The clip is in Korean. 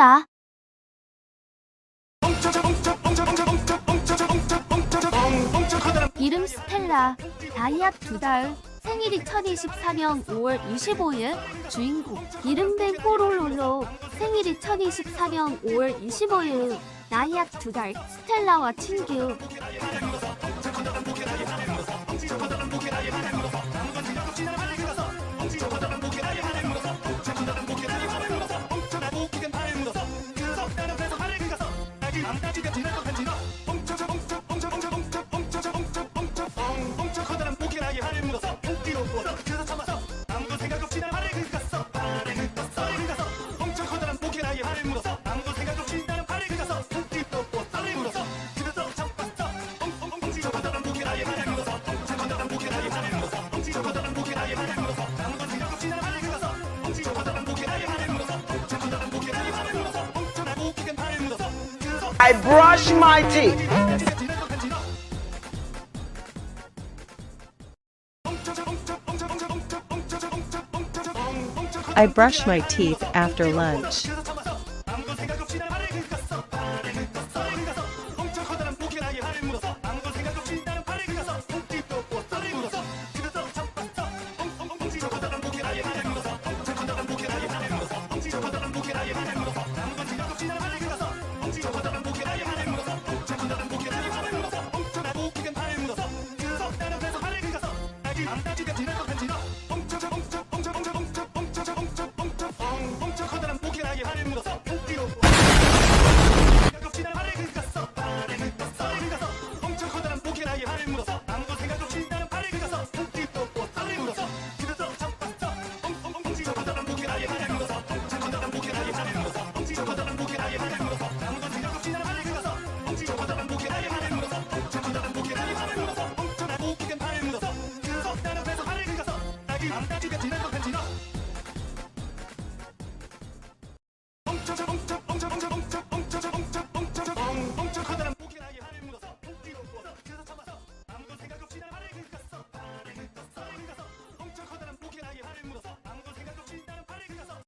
스텔라. 이름 스텔라. 다이아 두 달. 생일이 2024년 5월 25일. 주인공. 이름된 포롤롤로. 생일이 2024년 5월 25일. 나이약 두 달. 스텔라와 친구. I brush my teeth. I brush my teeth after lunch. 갑자기 남다지게 지난 것 편지나 멍청차 멍청